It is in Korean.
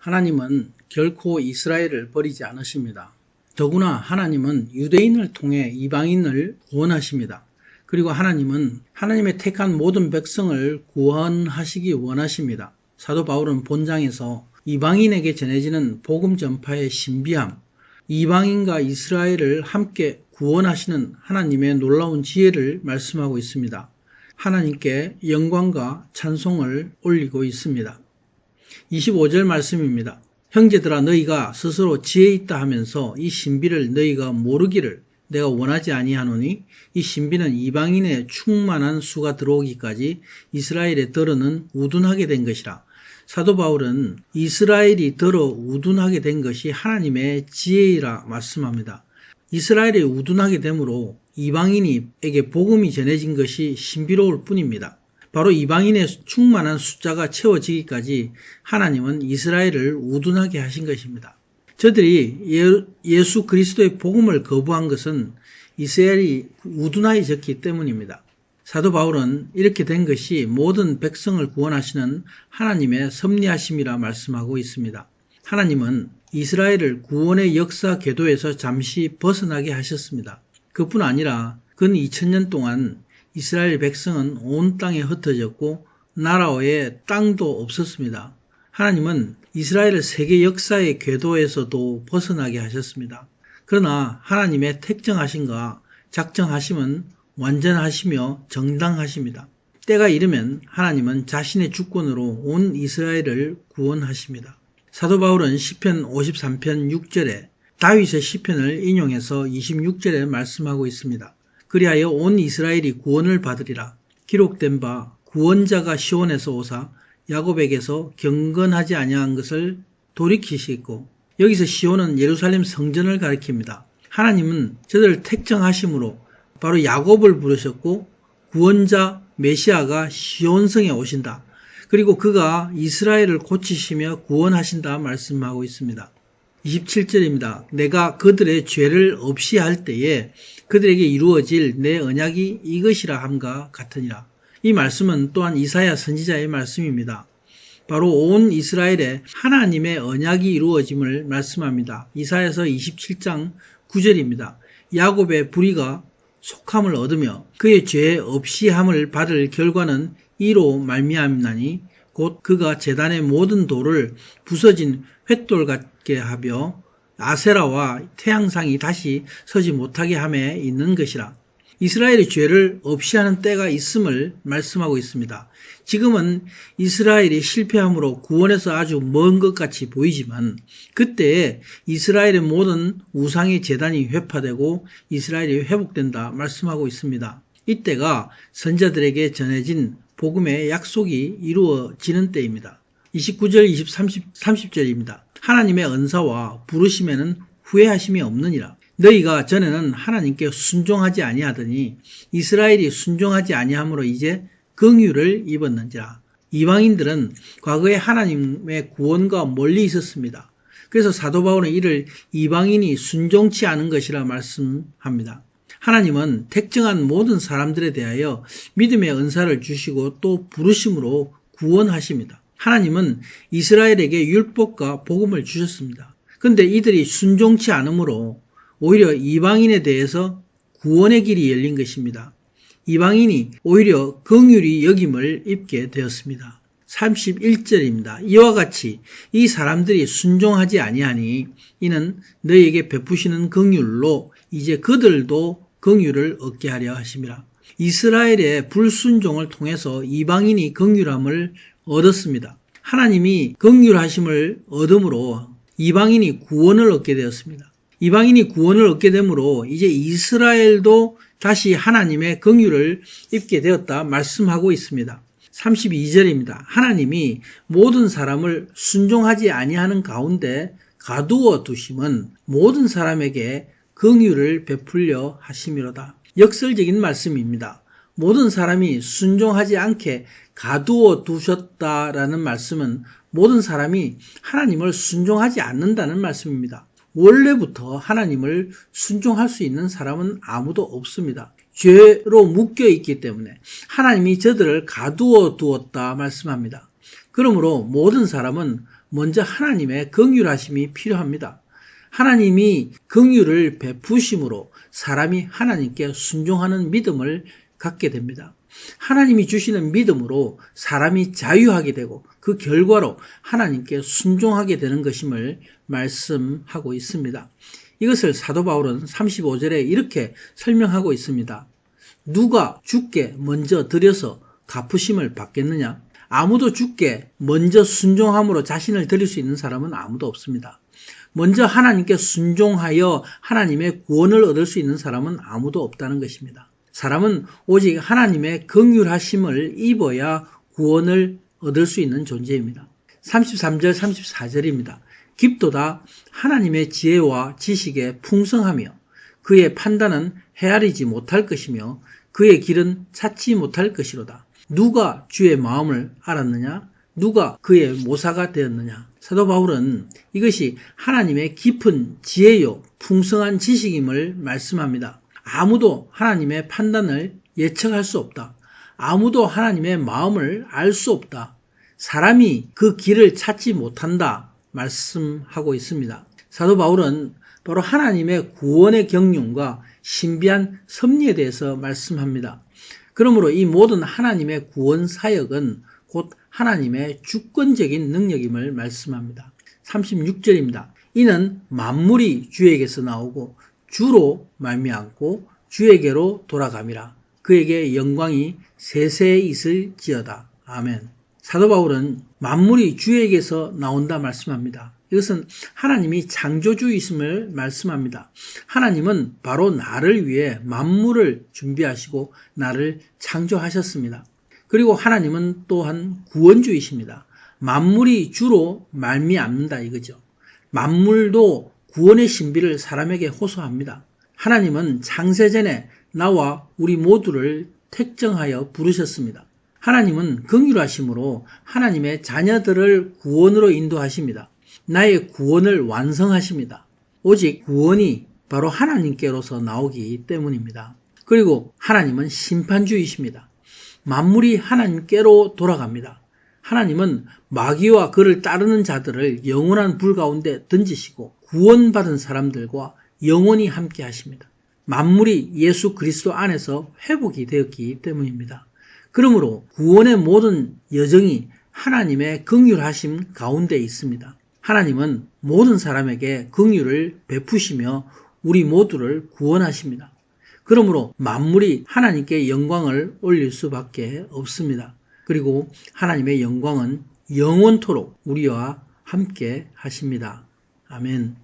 하나님은 결코 이스라엘을 버리지 않으십니다. 더구나 하나님은 유대인을 통해 이방인을 구원하십니다. 그리고 하나님은 하나님의 택한 모든 백성을 구원하시기 원하십니다. 사도 바울은 본장에서 이방인에게 전해지는 복음 전파의 신비함, 이방인과 이스라엘을 함께 구원하시는 하나님의 놀라운 지혜를 말씀하고 있습니다. 하나님께 영광과 찬송을 올리고 있습니다. 25절 말씀입니다. 형제들아 너희가 스스로 지혜 있다 하면서 이 신비를 너희가 모르기를 내가 원하지 아니하노니 이 신비는 이방인의 충만한 수가 들어오기까지 이스라엘의 더러는 우둔하게 된 것이라. 사도 바울은 이스라엘이 더러 우둔하게 된 것이 하나님의 지혜이라 말씀합니다. 이스라엘이 우둔하게 되므로 이방인에게 복음이 전해진 것이 신비로울 뿐입니다. 바로 이방인의 충만한 숫자가 채워지기까지 하나님은 이스라엘을 우둔하게 하신 것입니다. 저들이 예, 수 그리스도의 복음을 거부한 것은 이스라엘이 우둔하여졌기 때문입니다. 사도 바울은 이렇게 된 것이 모든 백성을 구원하시는 하나님의 섭리하심이라 말씀하고 있습니다. 하나님은 이스라엘을 구원의 역사 궤도에서 잠시 벗어나게 하셨습니다. 그뿐 아니라 근 2000년 동안 이스라엘 백성은 온 땅에 흩어졌고 나라 외에 땅도 없었습니다. 하나님은 이스라엘을 세계 역사의 궤도에서도 벗어나게 하셨습니다. 그러나 하나님의 택정하심과 작정하심은 완전하시며 정당하십니다. 때가 이르면 하나님은 자신의 주권으로 온 이스라엘을 구원하십니다. 사도 바울은 시편 53편 6절에 다윗의 시편을 인용해서 26절에 말씀하고 있습니다. 그리하여 온 이스라엘이 구원을 받으리라. 기록된 바 구원자가 시온에서 오사 야곱에게서 경건하지 아니한 것을 돌이키시고 여기서 시온은 예루살렘 성전을 가리킵니다. 하나님은 저들을 택정하심으로 바로 야곱을 부르셨고 구원자 메시아가 시온성에 오신다. 그리고 그가 이스라엘을 고치시며 구원하신다 말씀하고 있습니다. 27절입니다. 내가 그들의 죄를 없이 할 때에 그들에게 이루어질 내 언약이 이것이라 함과 같으니라. 이 말씀은 또한 이사야 선지자의 말씀입니다. 바로 온 이스라엘에 하나님의 언약이 이루어짐을 말씀합니다. 이사야서 27장 9절입니다. 야곱의 불의가 속함을 얻으며 그의 죄 없이 함을 받을 결과는 이로 말미암나니 곧 그가 재단의 모든 돌을 부서진 횃돌 같게 하며 아세라와 태양상이 다시 서지 못하게 함에 있는 것이라. 이스라엘의 죄를 없이 하는 때가 있음을 말씀하고 있습니다. 지금은 이스라엘이 실패함으로 구원에서 아주 먼 것 같이 보이지만 그때에 이스라엘의 모든 우상의 재단이 회파되고 이스라엘이 회복된다 말씀하고 있습니다. 이때가 선자들에게 전해진 복음의 약속이 이루어지는 때입니다. 29절, 20, 30, 30절입니다. 하나님의 은사와 부르심에는 후회하심이 없느니라. 너희가 전에는 하나님께 순종하지 아니하더니 이스라엘이 순종하지 아니하므로 이제 긍휼을 입었는지라. 이방인들은 과거에 하나님의 구원과 멀리 있었습니다. 그래서 사도 바울은 이를 이방인이 순종치 않은 것이라 말씀합니다. 하나님은 택정한 모든 사람들에 대하여 믿음의 은사를 주시고 또 부르심으로 구원하십니다. 하나님은 이스라엘에게 율법과 복음을 주셨습니다. 근데 이들이 순종치 않으므로 오히려 이방인에 대해서 구원의 길이 열린 것입니다. 이방인이 오히려 긍휼이 여김을 입게 되었습니다. 31절입니다. 이와 같이 이 사람들이 순종하지 아니하니 이는 너희에게 베푸시는 긍휼로 이제 그들도 긍휼을 얻게 하려 하심이라. 이스라엘의 불순종을 통해서 이방인이 긍휼함을 얻었습니다. 하나님이 긍휼하심을 얻음으로 이방인이 구원을 얻게 되었습니다. 이방인이 구원을 얻게 되므로 이제 이스라엘도 다시 하나님의 긍휼을 입게 되었다 말씀하고 있습니다. 32절입니다. 하나님이 모든 사람을 순종하지 아니하는 가운데 가두어 두심은 모든 사람에게 긍휼을 베풀려 하심이로다. 역설적인 말씀입니다. 모든 사람이 순종하지 않게 가두어 두셨다라는 말씀은 모든 사람이 하나님을 순종하지 않는다는 말씀입니다. 원래부터 하나님을 순종할 수 있는 사람은 아무도 없습니다. 죄로 묶여 있기 때문에 하나님이 저들을 가두어 두었다 말씀합니다. 그러므로 모든 사람은 먼저 하나님의 긍휼하심이 필요합니다. 하나님이 긍휼을 베푸심으로 사람이 하나님께 순종하는 믿음을 갖게 됩니다. 하나님이 주시는 믿음으로 사람이 자유하게 되고 그 결과로 하나님께 순종하게 되는 것임을 말씀하고 있습니다. 이것을 사도 바울은 35절에 이렇게 설명하고 있습니다. 누가 주께 먼저 드려서 갚으심을 받겠느냐? 아무도 주께 먼저 순종함으로 자신을 드릴 수 있는 사람은 아무도 없습니다. 먼저 하나님께 순종하여 하나님의 구원을 얻을 수 있는 사람은 아무도 없다는 것입니다. 사람은 오직 하나님의 긍휼하심을 입어야 구원을 얻을 수 있는 존재입니다. 33절 34절입니다. 깊도다 하나님의 지혜와 지식에 풍성하며 그의 판단은 헤아리지 못할 것이며 그의 길은 찾지 못할 것이로다. 누가 주의 마음을 알았느냐? 누가 그의 모사가 되었느냐? 사도 바울은 이것이 하나님의 깊은 지혜요, 풍성한 지식임을 말씀합니다. 아무도 하나님의 판단을 예측할 수 없다. 아무도 하나님의 마음을 알 수 없다. 사람이 그 길을 찾지 못한다. 말씀하고 있습니다. 사도 바울은 바로 하나님의 구원의 경륜과 신비한 섭리에 대해서 말씀합니다. 그러므로 이 모든 하나님의 구원 사역은 곧 하나님의 주권적인 능력임을 말씀합니다. 36절입니다. 이는 만물이 주에게서 나오고 주로 말미암고 주에게로 돌아감이라. 그에게 영광이 세세 있을지어다. 아멘. 사도 바울은 만물이 주에게서 나온다 말씀합니다. 이것은 하나님이 창조주이심을 말씀합니다. 하나님은 바로 나를 위해 만물을 준비하시고 나를 창조하셨습니다. 그리고 하나님은 또한 구원주이십니다. 만물이 주로 말미암는다 이거죠. 만물도 구원의 신비를 사람에게 호소합니다. 하나님은 창세전에 나와 우리 모두를 택정하여 부르셨습니다. 하나님은 긍휼하심으로 하나님의 자녀들을 구원으로 인도하십니다. 나의 구원을 완성하십니다. 오직 구원이 바로 하나님께로서 나오기 때문입니다. 그리고 하나님은 심판주이십니다. 만물이 하나님께로 돌아갑니다. 하나님은 마귀와 그를 따르는 자들을 영원한 불 가운데 던지시고 구원받은 사람들과 영원히 함께 하십니다. 만물이 예수 그리스도 안에서 회복이 되었기 때문입니다. 그러므로 구원의 모든 여정이 하나님의 긍휼하심 가운데 있습니다. 하나님은 모든 사람에게 긍휼을 베푸시며 우리 모두를 구원하십니다. 그러므로 만물이 하나님께 영광을 올릴 수밖에 없습니다. 그리고 하나님의 영광은 영원토록 우리와 함께 하십니다. 아멘.